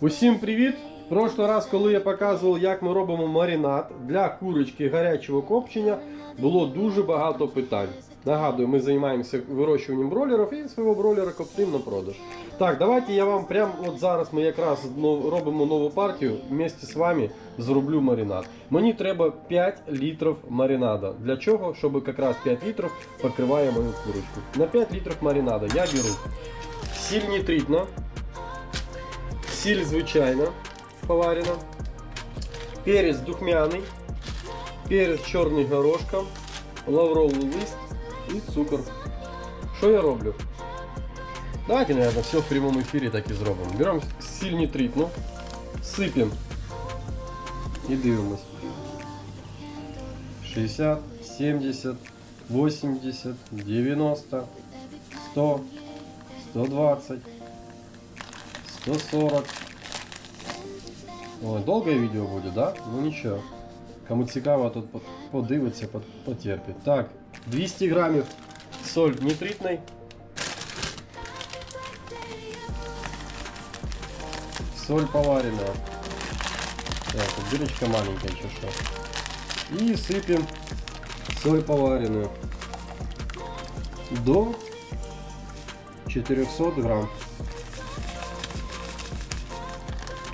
Усім привіт! Прошлий раз, коли я показував, як ми робимо маринад для курочки гарячого копчення, було дуже багато питань. Нагадую, ми займаємося вирощуванням бролерів і свого бролера коптим на продаж. Так, давайте я вам прямо от зараз ми якраз робимо нову партію. Вместе з вами зроблю маринад. Мені треба 5 літрів маринада. Для чого? Щоб якраз 5 літрів покриває мою курочку. На 5 літрів маринада я беру сіль нитритна, сіль звичайна поварена, перець духмяний, перець чорний горошком, лавровий лист і цукор. Що я роблю? Давайте, наверное, все в прямом эфире так і зробимо. Беремо сіль нитритну, сипемо і дивимось. 60, 70, 80, 90, 100, 120, 140. Ой, довге відео буде, да? Ну нічого. Кому цікаво, тут по- подивиться, по- потерпить. Так, 200 грамів соль нитритної. Соль поваренная. Так, тут дырочка маленькая, еще что. И сыпем соль поваренную. До 400 грамм.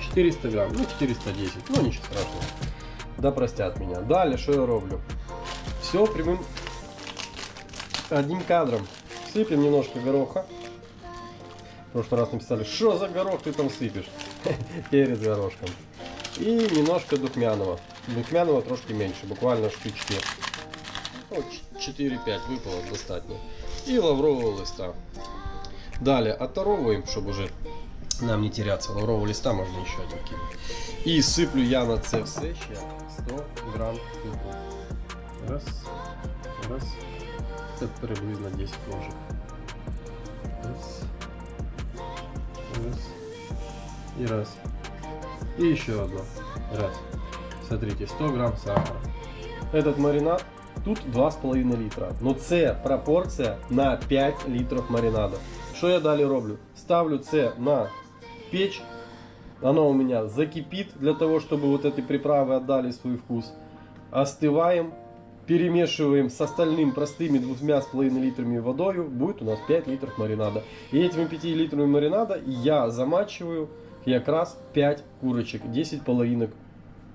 400 грамм, ну 410, ну ничего страшного. Да простят меня. Далее, что я роблю? Все прямым одним кадром. Сыпем немножко гороха. В прошлый раз написали, что за горох ты там сыпешь? Перед горошком. И немножко духмяного. Духмяного трошки меньше, буквально штучки. Ну, 4-5 выпало достатньо. И лаврового листа. Далее оторовываем, чтобы уже нам не теряться. Лаврового листа можно еще один кинуть. И сыплю я на це все ще 100 грамм цукру. Раз, раз. Це приблизно 10 ложек. Раз. Раз. И раз. И еще одно. Раз. Смотрите, 100 грамм сахара. Этот маринад тут 2,5 літра. Ну це пропорція на 5 літрів маринада. Що я далі роблю? Ставлю це на печь. Оно у меня закипит для того, чтобы вот эти приправы отдали свой вкус. Остываем, перемешиваем с остальным простыми двумя с половиной литрами водою. Будет у нас 5 литров маринада. И этими 5 литрами маринада я замачиваю якраз 5 курочек, 10 половинок.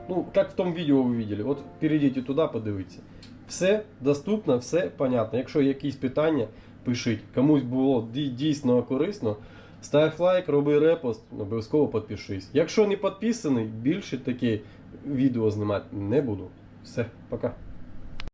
Ну, как в том відео ви видели. От перейдіть туди, подивіться. Все доступно, все понятно. Якщо якісь питання, пишіть. Комусь було дій- дійсно корисно, став лайк, роби репост, обов'язково підпишись. Якщо не підписаний, більше такі відео знімати не буду. Все, пока.